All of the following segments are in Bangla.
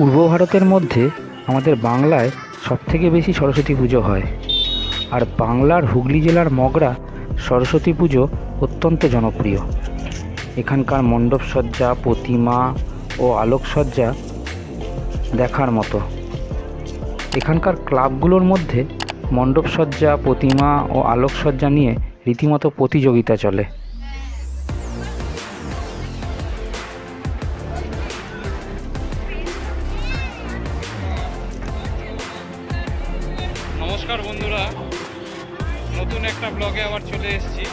পূর্ব ভারতের মধ্যে আমাদের বাংলায় সবথেকে বেশি সরস্বতী পুজো হয়। আর বাংলার হুগলি জেলার মগরা সরস্বতী পুজো অত্যন্ত জনপ্রিয়। এখানকার মণ্ডপসজ্জা প্রতিমা ও আলোকসজ্জা দেখার মতো। এখানকার ক্লাবগুলোর মধ্যে মণ্ডপসজ্জা প্রতিমা ও আলোকসজ্জা নিয়ে রীতিমতো প্রতিযোগিতা চলে। নমস্কার বন্ধুরা। নতুন একটা ব্লগে আবার চলে এসেছি।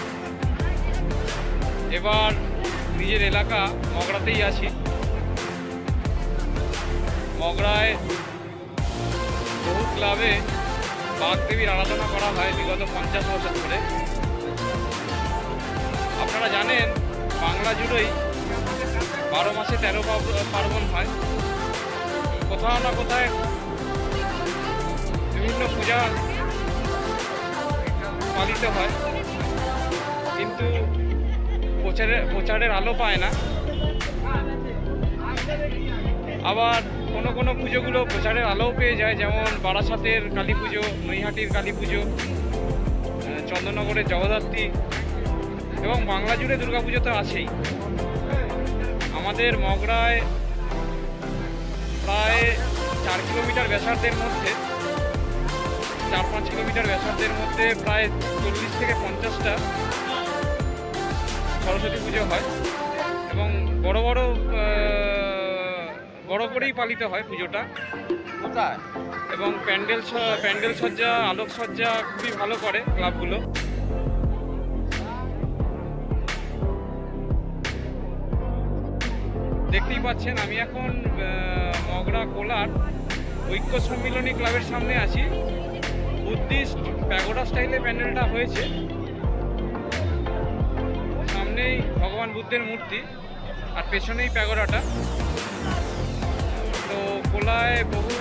এবার নিজের এলাকা মগড়াতেই আছি। মগড়ায় বহু ক্লাবে বাগদেবীর আরাধনা করা হয় বিগত পঞ্চাশ বছর ধরে। আপনারা জানেন, বাংলা জুড়েই বারো মাসে তেরো পার্ব- পার্বণ হয়। কোথাও না কোথায় পূজা পালিত হয়। কিন্তু প্রচারের প্রচারের আলো পায় না। আবার কোনো কোনো পুজোগুলো প্রচারের আলোও পেয়ে যায়, যেমন বারাসাতের কালী পুজো, নৈহাটির কালী পুজো চন্দননগরের জগদ্ধাত্রী এবং বাংলা জুড়ে দুর্গা পুজো তো আছেই। আমাদের মগরায় প্রায় চার কিলোমিটার ব্যাসার্ধের মধ্যে চার পাঁচ কিলোমিটার ব্যাসার্ধের মধ্যে প্রায় চল্লিশ থেকে পঞ্চাশটা সরস্বতী পুজো হয় এবং বড় বড় বড় করেই পালিত হয় পুজোটা। কোথায়? এবং প্যান্ডেল প্যান্ডেল সজ্জা আলোকসজ্জা খুবই ভালো করে ক্লাবগুলো। দেখতেই পাচ্ছেন আমি এখন মগরা কোলার ঐক্য সম্মিলনী ক্লাবের সামনে আছি। বুদ্ধিস্ট প্যাগোডা স্টাইলে প্যান্ডেলটা হয়েছে। সামনেই ভগবান বুদ্ধের মূর্তি, আর পেছনেই প্যাগোডাটা। তো কোলায় বহু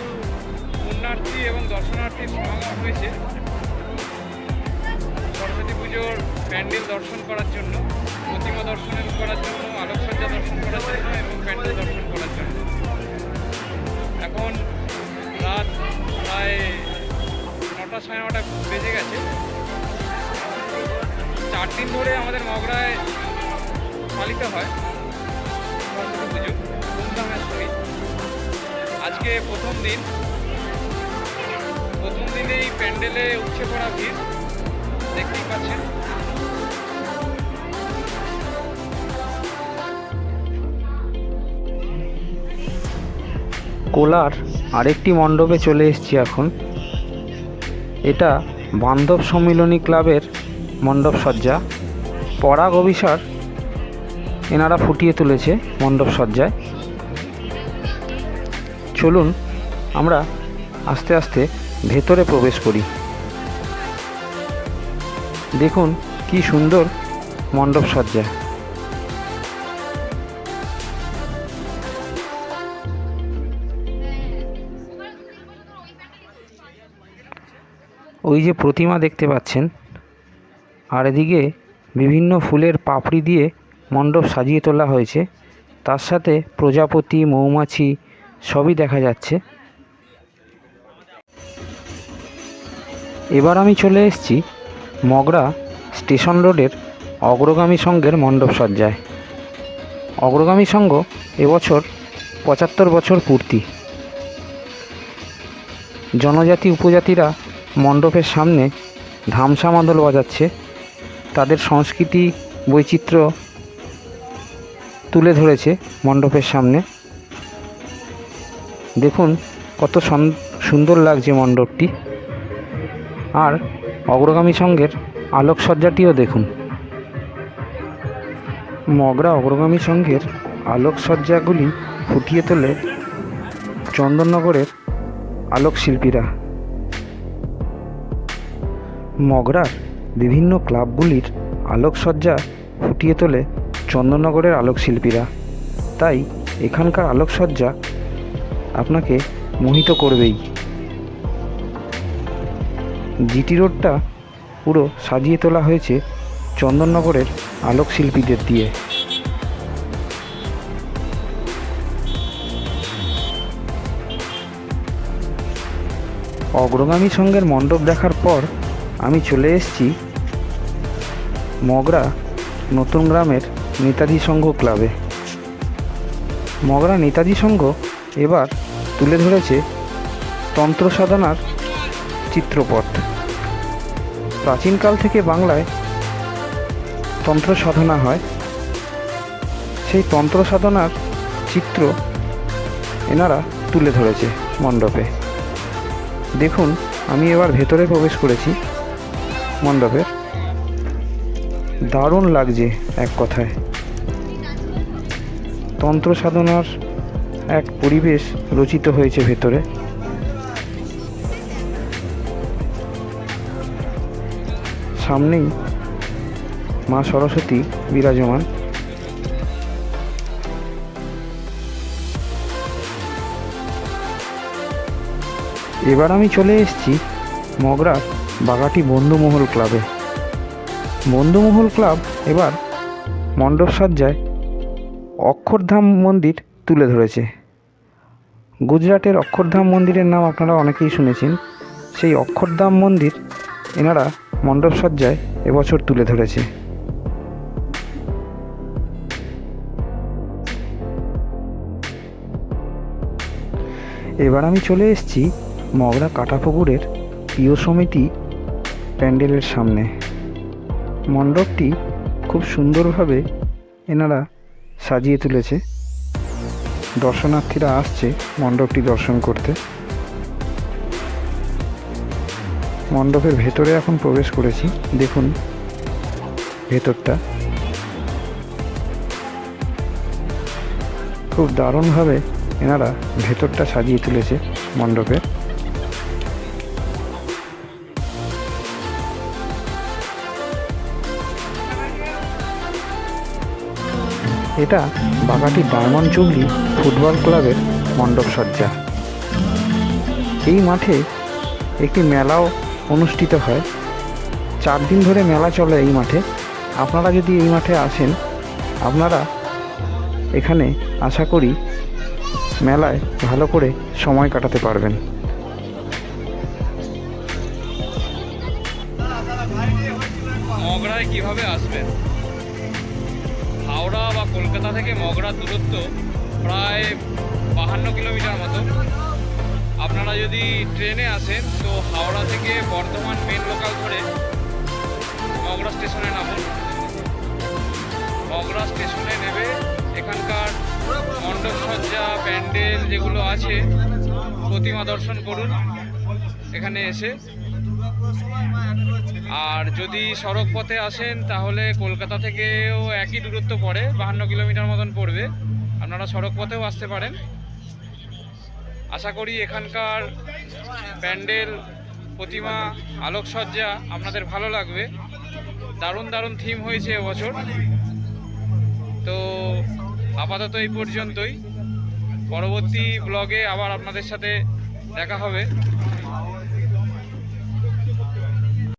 পুণ্যার্থী এবং দর্শনার্থীর সমাগম হয়েছে। সরস্বতী পুজোর প্যান্ডেল দর্শন করার জন্য, প্রতিমা দর্শন করার জন্য, আলোকসজ্জা দর্শন করার জন্য এবং প্যান্ডেল দর্শন করার জন্য। এখন রাত প্রায় নটা সাড়ে নটা বেজে গেছে। চার দিন ধরে আমাদের মগরায় পালিত হয়। পুজো, ধুমধামের সহিত। আজকে প্রথম দিন। প্রথম দিনেই প্যান্ডেলে উঠছে পড়া ভিড় দেখতেই পাচ্ছেন। কোলার আরেকটি মণ্ডপে চলে এসেছি এখন। এটা বান্ধব সম্মিলনী ক্লাবের মণ্ডপ সজ্জা। পরাগ অভিসার এনারা ফুটিয়ে তুলেছে মণ্ডপ সজ্জায়। চলুন আমরা আস্তে আস্তে ভেতরে প্রবেশ করি। দেখুন কি সুন্দর মণ্ডপ ওই যে প্রতিমা দেখতে পাচ্ছেন, আর এদিকে বিভিন্ন ফুলের পাপড়ি দিয়ে মণ্ডপ সাজিয়ে তোলা হয়েছে। তার সাথে প্রজাপতি, মৌমাছি সবই দেখা যাচ্ছে। এবার আমি চলে এসেছি মগরা স্টেশন রোডের অগ্রগামী সংঘের মণ্ডপ সজ্জায়। অগ্রগামী সংঘ এবছর পঁচাত্তর বছর পূর্তি। জনজাতি, উপজাতিরা মণ্ডপের সামনে ধামসা মাদল বাজাচ্ছে। তাদের সংস্কৃতি বৈচিত্র্য তুলে ধরেছে মণ্ডপের সামনে। দেখুন কত সুন্দর লাগছে মণ্ডপটি। আর অগ্রগামী সংঘের আলোকসজ্জাটিও দেখুন। মগরা অগ্রগামী সংঘের আলোকসজ্জাগুলি ফুটিয়ে তোলে চন্দননগরের আলোকশিল্পীরা। মগরার বিভিন্ন ক্লাবগুলির আলোকসজ্জা ফুটিয়ে তোলে চন্দননগরের আলোকশিল্পীরা। তাই এখানকার আলোকসজ্জা আপনাকে মোহিত করবেই। জিটি রোডটা পুরো সাজিয়ে তোলা হয়েছে চন্দননগরের আলোকশিল্পীদের দিয়ে। অগ্রগামী সঙ্গের মণ্ডপ দেখার পর আমি চলে এসেছি মগরা নতুন গ্রামের নেতাজি সংঘ ক্লাবে। মগরা নেতাজি সংঘ এবার তুলে ধরেছে তন্ত্র সাধনার চিত্রপট। প্রাচীনকাল থেকে বাংলায় তন্ত্র সাধনা হয়। সেই তন্ত্র সাধনার চিত্র এনারা তুলে ধরেছে মণ্ডপে। দেখুন, আমি এবার ভেতরে প্রবেশ করেছি। মণ্ডপের দারুণ লাগছে এক কথায়। তন্ত্র সাধনার এক পরিবেশ রচিত হয়েছে ভেতরে। সামনেই মা সরস্বতী বিরাজমান। এবার আমি চলে এসেছি মগরার বাগাটি বন্ধুমহল ক্লাবে। বন্ধুমহল ক্লাব এবার মণ্ডপ সজ্জায় অক্ষরধাম মন্দির তুলে ধরেছে। গুজরাটের অক্ষরধাম মন্দিরের নাম আপনারা অনেকেই শুনেছেন। সেই অক্ষরধাম মন্দির এনারা মণ্ডপ সজ্জায় এবছর তুলে ধরেছে। এবার আমি চলে এসেছি মগরা কাটাপুকুরের প্রিয় সমিতি প্যান্ডেলের সামনে। মণ্ডপটি খুব সুন্দরভাবে এনারা সাজিয়ে তুলেছে। দর্শনার্থীরা আসছে মণ্ডপটি দর্শন করতে। মণ্ডপের ভেতরে এখন প্রবেশ করেছি। দেখুন ভেতরটা। খুব দারুণভাবে এনারা ভেতরটা সাজিয়ে তুলেছে মণ্ডপের এটা বাগাটি ডায়মন্ড জুবলি ফুটবল ক্লাবের মণ্ডপ সজ্জা এই মাঠে একটি মেলাও অনুষ্ঠিত হয়। চার দিন ধরে মেলা চলে এই মাঠে। আপনারা যদি এই মাঠে আসেন, আপনারা এখানে আশা করি মেলায় ভালো করে সময় কাটাতে পারবেন। কীভাবে আসবেন? হাওড়া বা কলকাতা থেকে মগরার দূরত্ব প্রায় বাহান্ন কিলোমিটার মতো। আপনারা যদি ট্রেনে আসেন, তো হাওড়া থেকে বর্ধমান মেন লোকাল ধরে মগরা স্টেশনে নামুন। মগরা স্টেশনে নেবে এখানকার মণ্ডপসজ্জা, প্যান্ডেল যেগুলো আছে, প্রতিমা দর্শন করুন। এখানে এসে আর যদি সড়ক পথে আসেন, তাহলে কলকাতা থেকেও একই দূরত্ব পড়ে, বাহান্ন কিলোমিটার মতন পড়বে। আপনারা সড়ক পথেও আসতে পারেন। আশা করি এখানকার প্যান্ডেল, প্রতিমা, আলোকসজ্জা আপনাদের ভালো লাগবে। দারুণ দারুণ থিম হয়েছে এবছর। তো আপাতত এই পর্যন্তই। পরবর্তী ব্লগে আবার আপনাদের সাথে দেখা হবে।